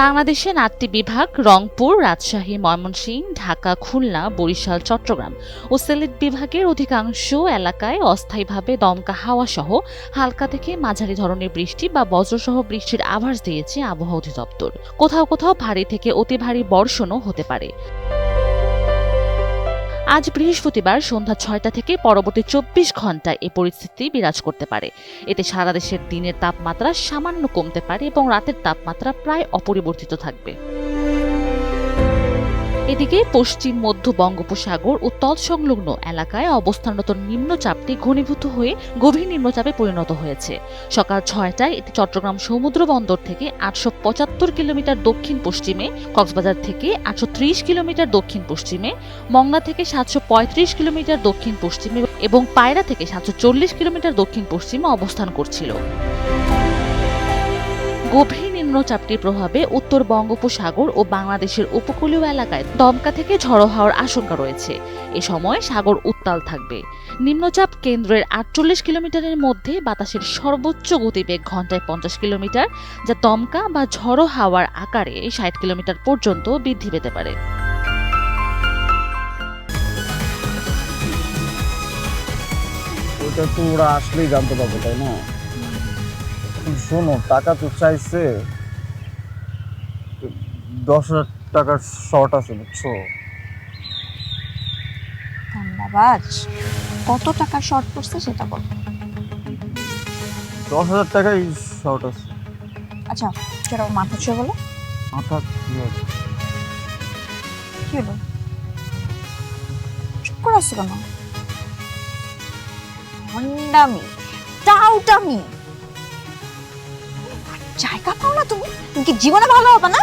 বাংলাদেশের নাট্য বিভাগ, রংপুর, রাজশাহী, ময়মনসিংহ, ঢাকা, খুলনা, বরিশাল, চট্টগ্রাম ও সিলেট বিভাগের অধিকাংশ এলাকায় অস্থায়ীভাবে দমকা হাওয়া সহ হালকা থেকে মাঝারি ধরনের বৃষ্টি বা বজ্রসহ বৃষ্টির আভাস দিয়েছে আবহাওয়া অধিদপ্তর। কোথাও কোথাও ভারী থেকে অতি ভারী বর্ষণও হতে পারে। আজ বৃহস্পতিবার সন্ধ্যা ছয়টা থেকে পরবর্তী চব্বিশ ঘন্টায় এ পরিস্থিতি বিরাজ করতে পারে। এতে সারা দেশের দিনের তাপমাত্রা সামান্য কমতে পারে এবং রাতের তাপমাত্রা প্রায় অপরিবর্তিত থাকবে। এদিকে পশ্চিম, মধ্য বঙ্গোপসাগর ও তৎসংলগ্ন এলাকায় অবস্থানরত নিম্নচাপটি ঘনীভূত হয়ে গভীর নিম্নচাপে পরিণত হয়েছে। সকাল ছয়টায় এটি চট্টগ্রাম সমুদ্র বন্দর থেকে আটশো পঁচাত্তর কিলোমিটার দক্ষিণ পশ্চিমে, কক্সবাজার থেকে আটশো ত্রিশ কিলোমিটার দক্ষিণ পশ্চিমে, মংলা থেকে সাতশো পঁয়ত্রিশ কিলোমিটার দক্ষিণ পশ্চিমে এবং পায়রা থেকে সাতশো চল্লিশ কিলোমিটার দক্ষিণ পশ্চিমে অবস্থান করছিল। গভীর নিম্নচাপটির প্রভাবে উত্তর বঙ্গোপসাগর ও বাংলাদেশের উপকূলীয় এলাকায় দমকা থেকে ঝড়ো হওয়ার আশঙ্কা রয়েছে। এ সময় সাগর উত্তাল থাকবে। নিম্নচাপ কেন্দ্রের আটচল্লিশ কিলোমিটারের মধ্যে বাতাসের সর্বোচ্চ গতিবেগ ঘন্টায় পঞ্চাশ কিলোমিটার যা দমকা বা ঝড়ো হাওয়ার আকারে ষাট কিলোমিটার পর্যন্ত বৃদ্ধি পেতে পারে। ওটা তো ওরা আসলেই জানতে পারবে তাই না? শোনো টাকা তো চাইছে। দশ হাজার টাকার শর্ট আছে বুঝছ? ধন্যবাদ। কত টাকা শর্ট পড়ছে সেটা বল। দশ হাজার টাকাই শর্ট আছে। আচ্ছা সেটা মাথা ছুঁয়ে বলো। মাথা কি হলো? চুপ করে আসছো কেন? হন্ডামি টাউটামি। জায়গা পাও না তুমি? তুমি কি জীবনে ভালো হবে না?